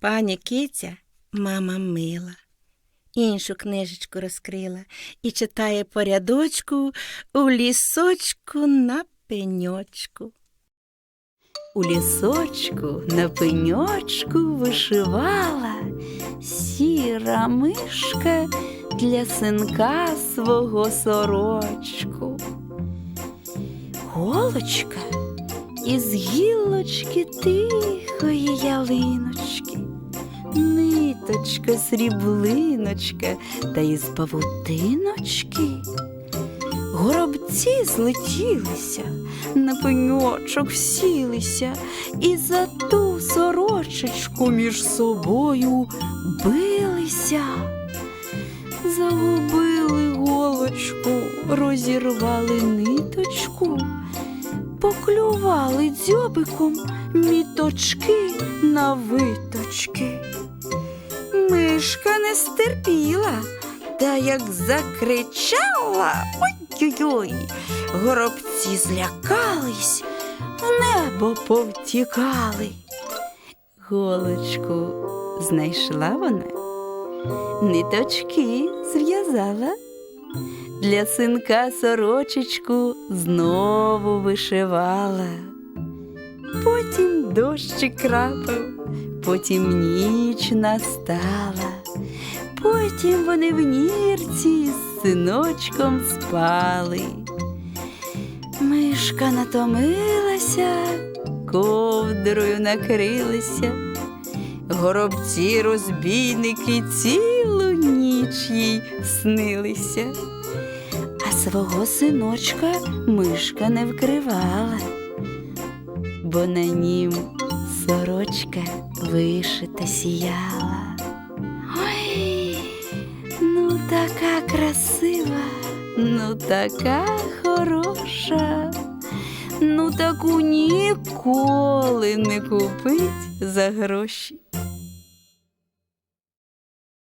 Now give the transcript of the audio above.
Пані Киця, мама мила. Іншу книжечку розкрила і читає по рядочку у лісочку на пеньочку. У лісочку на пеньочку вишивала сіра мишка для синка свого сорочку. Голочка із гілочки тихої ялиночки, ниточка, сріблиночка та із павутиночки. Горобці злетілися, на пеньочок сілися і за ту сорочечку між собою билися. Загубили голочку, розірвали ниточку, поклювали дзьобиком міточки на виточки. Мишка не стерпіла, та як закричала, ой-ой-ой, горобці злякались, в небо повтікали. Голочку знайшла вона, ниточки зв'язала, для синка сорочечку знову вишивала. Потім дощик крапав, потім ніч настала. Потім вони в нірці з синочком спали. Мишка натомилася, ковдрою накрилися. Горобці розбійники цілу ніч їй снилися. А свого синочка мишка не вкривала, бо на нім сорочка вишита сіяла. Ой, ну така красива, ну така хороша, ну таку ніколи не купить за гроші.